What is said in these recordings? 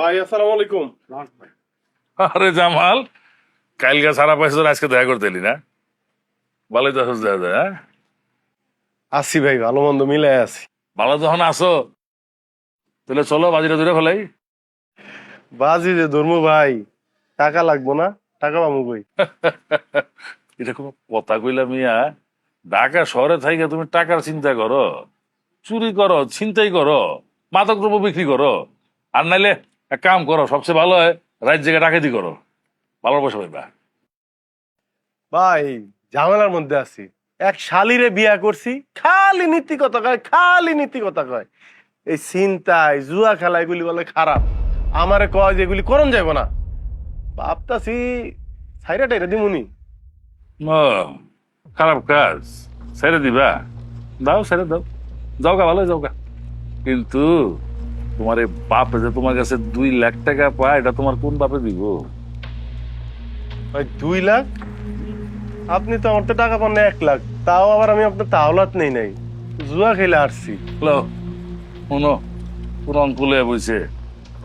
ভাই আসসালামু আলাইকুম। আরে জামাল কালকে সারা পয়সা আজকে দেখা করতে এলি না? ভালোই তো দেখা যায় হ্যাঁ? আসি ভাই ভালো মন্দ মিলাই আছি। ভালো যখন আসো তাহলে চলো বাজিটা দূরে ফেলাই। বাজি যে ধর্ম ভাই টাকা লাগবো না টাকা পাবো কই? এটা কোনো কথা কইলা মিয়া ঢাকা শহরে থাইকে তুমি টাকার চিন্তা করো চুরি করো ছিনতাই করো মাদক দ্রব্য বিক্রি করো আর নাইলে এক কাম করো সবচেয়ে ভালো হয় রাত জায়গায় ডাকাতি করো। ভালো পয়সা পাইবা ভাই ঝামেলার মধ্যে আছি। এক শালিরে বিয়া করছি খালি নীতি কথা কয় খালি নীতি কথা কয়। এই চিন্তায় জুয়া খেলা এগুলি বলে খারাপ। আমারে কয় যে এগুলি করন যাইব না। ভাবতাছি সাইরা টাইরা দিমুনি খারাপ কাজ। ছেড়ে দিবা। দাও ছেড়ে দাও। যাও গা ভালো যাও গা কিন্তু তোমার এই বাপ যে তোমার কাছে দুই লাখ টাকা পায় এটা তোমার কোন বাপে দিব? ভাই দুই লাখ? আপনি তো আমার তো টাকা পান না এক লাখ। তাও আবার আমি আপনার তাওলাত নেই নাই। জুয়া খেলে আসছি। হ্যালো শুনো কোন অঙ্কুলে বইছে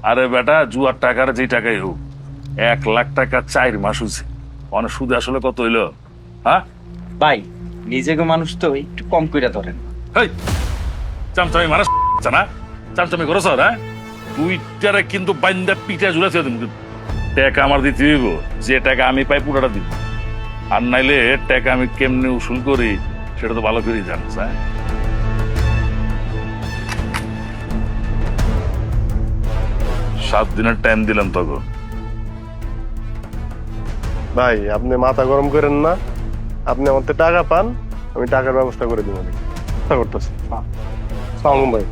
আরে বেটা জুয়ার টাকার যে টাকাই হোক এক লাখ টাকা চার মাস হয়েছে অনেক সুদ আসলে কত হইল? হ্যাঁ? ভাই নিজেকে মানুষ তো একটু কম কইরা ধরেন। হেই চামচামি মারা না চামচামি করছ হ্যাঁ? দুইটারে কিন্তু বাইন্দা পিঠা ঝুলাছে টাকা আমার দিতে হইব যে টাকা আমি পাই পুরোটা দিব আর নাইলে টাকা আমি কেমনে উসুল করি সেটা তো ভালো করেই জানিস হ্যাঁ সাত দিনের টাইম দিলাম তখন ভাই আপনি মাথা গরম করেন না। আপনি আমার তো টাকা পান আমি টাকার ব্যবস্থা করে দিব। করতেছি ভাই।